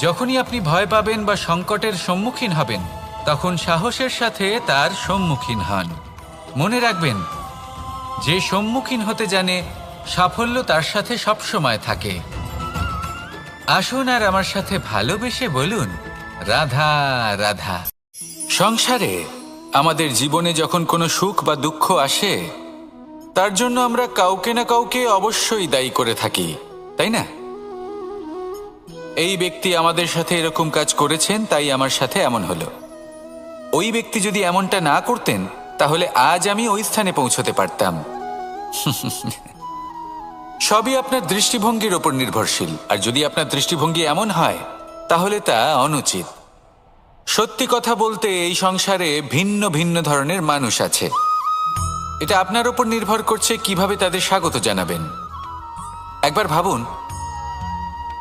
যখনই আপনি ভয় পাবেন বা সংকটের সম্মুখীন হবেন, তখন সাহসের সাথে তার সম্মুখীন হন। মনে রাখবেন, যে সম্মুখীন হতে জানে, সাফল্য তার সাথে সবসময় থাকে। আসুন আর আমার সাথে ভালোবেসে বলুন, রাধা রাধা। সংসারে আমাদের জীবনে যখন কোনো সুখ বা দুঃখ আসে, তার জন্য আমরা কাউকে না কাউকে অবশ্যই দায়ী করে থাকি, তাই না? এই ব্যক্তি আমাদের সাথে এরকম কাজ করেছেন, তাই আমার সাথে এমন হলো। ওই ব্যক্তি যদি এমনটা না করতেন, তাহলে আজ আমি ওই স্থানে পৌঁছতে পারতাম। সবই আপনার দৃষ্টিভঙ্গির ওপর নির্ভরশীল, আর যদি আপনার দৃষ্টিভঙ্গি এমন হয়, তাহলে তা অনুচিত। সত্যি কথা বলতে, এই সংসারে ভিন্ন ভিন্ন ধরনের মানুষ আছে। এটা আপনার ওপর নির্ভর করছে কীভাবে তাদের স্বাগত জানাবেন। একবার ভাবুন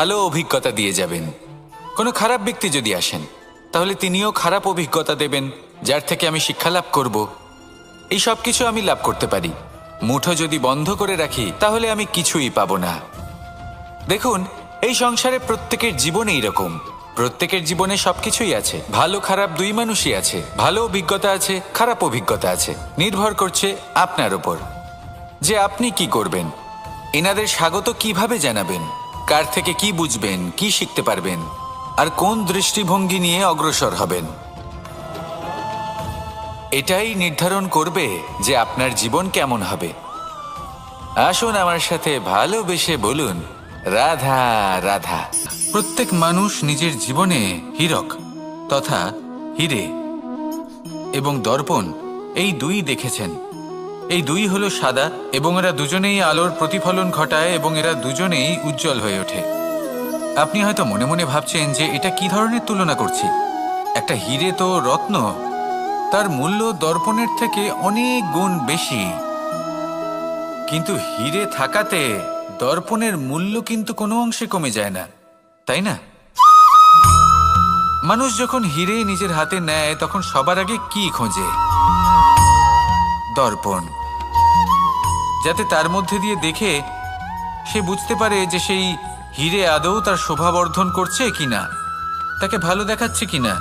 অভিজ্ঞতা দিয়ে যাবেন। কোনো খারাপ ব্যক্তি যদি আসেন, তাহলে তিনিও খারাপ অভিজ্ঞতা দেবেন, যার থেকে আমি শিক্ষা লাভ করব। এই সব কিছু আমি লাভ করতে পারি। মুঠো যদি বন্ধ করে রাখি, তাহলে আমি কিছুই পাবো না। দেখুন, এই সংসারে প্রত্যেকের জীবন এইরকম। প্রত্যেকের জীবনে সবকিছুই আছে। ভালো খারাপ দুই মানুষই আছে। ভালো অভিজ্ঞতা আছে, খারাপ অভিজ্ঞতা আছে। নির্ভর করছে আপনার ওপর যে আপনি কি করবেন? এনাদের স্বাগত কীভাবে জানাবেন? কার থেকে কি বুঝবেন, কি শিখতে পারবেন, আর কোন দৃষ্টিভঙ্গি নিয়ে অগ্রসর হবেন? এটাই নির্ধারণ করবে যে আপনার জীবন কেমন হবে। আসুন আমার সাথে ভালোবেসে বলুন, রাধা রাধা। প্রত্যেক মানুষ নিজের জীবনে হীরক তথা হিরে এবং দর্পণ এই দুই দেখেছেন। এই দুই হলো সাদা এবং এরা দুজনেই আলোর প্রতিফলন ঘটায় এবং এরা দুজনেই উজ্জ্বল হয়ে ওঠে। আপনি হয়তো মনে মনে ভাবছেন যে এটা কি ধরনের তুলনা করছি? একটা হিরে তো রত্ন। তার মূল্য দর্পণের থেকে অনেক গুণ বেশি। কিন্তু হিরে থাকাতে দর্পণের মূল্য কিন্তু কোনো অংশে কমে যায় না, তাই না? মানুষ যখন হিরে নিজের হাতে নেয়, তখন সবার আগে কি খোঁজে? দর্পণ। যাতে তার মধ্যে দিয়ে দেখে সে বুঝতে পারে যে সেই হিরে আদৌ তার শোভাবর্ধন করছে কিনা, তাকে ভালো দেখাচ্ছে কিনা,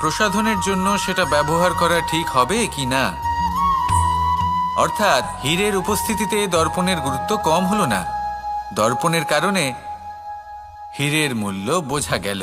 প্রসাধনের জন্য সেটা ব্যবহার করা ঠিক হবে কি না অর্থাৎ হীরের উপস্থিতিতে দর্পণের গুরুত্ব কম হলো না। দর্পণের কারণে হীরের মূল্য বোঝা গেল।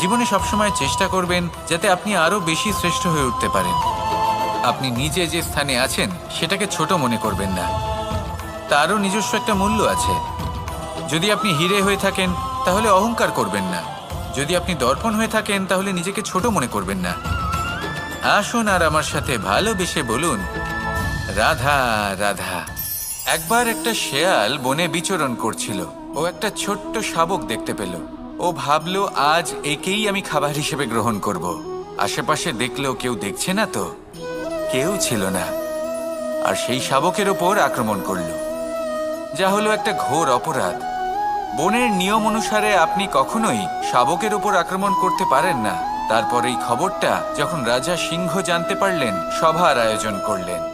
জীবনে সবসময় চেষ্টা করবেন যাতে আপনি আরও বেশি শ্রেষ্ঠ হয়ে উঠতে পারেন। আপনি নিজে যে স্থানে আছেন, সেটাকে ছোট মনে করবেন না। তারও নিজস্ব একটা মূল্য আছে। যদি আপনি হিরে হয়ে থাকেন, তাহলে অহংকার করবেন না। যদি আপনি দর্পণ হয়ে থাকেন, তাহলে নিজেকে ছোট মনে করবেন না। আসুন আর আমার সাথে ভালোবেসে বলুন, রাধা রাধা। একবার একটা শেয়াল বনে বিচরণ করছিল। ও একটা ছোট্ট শাবক দেখতে পেল। ও ভাবলো, আজ একেই আমি খাবার হিসেবে গ্রহণ করব। আশেপাশে দেখলেও কেউ দেখছে না তো? কেউ ছিল না। আর সেই শাবকের ওপর আক্রমণ করল। যা হলো একটা ঘোর অপরাধ। বনের নিয়ম অনুসারে আপনি কখনোই শাবকের উপর আক্রমণ করতে পারেন না। তারপর এই খবরটা যখন রাজা সিংহ জানতে পারলেন, সভার আয়োজন করলেন।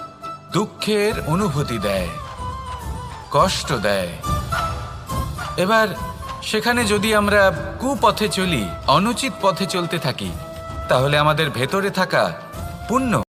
দুঃখের অনুভূতি দেয়, কষ্ট দেয়। এবার সেখানে যদি আমরা কুপথে চলি, অনুচিত পথে চলতে থাকি, তাহলে আমাদের ভেতরে থাকা পুণ্য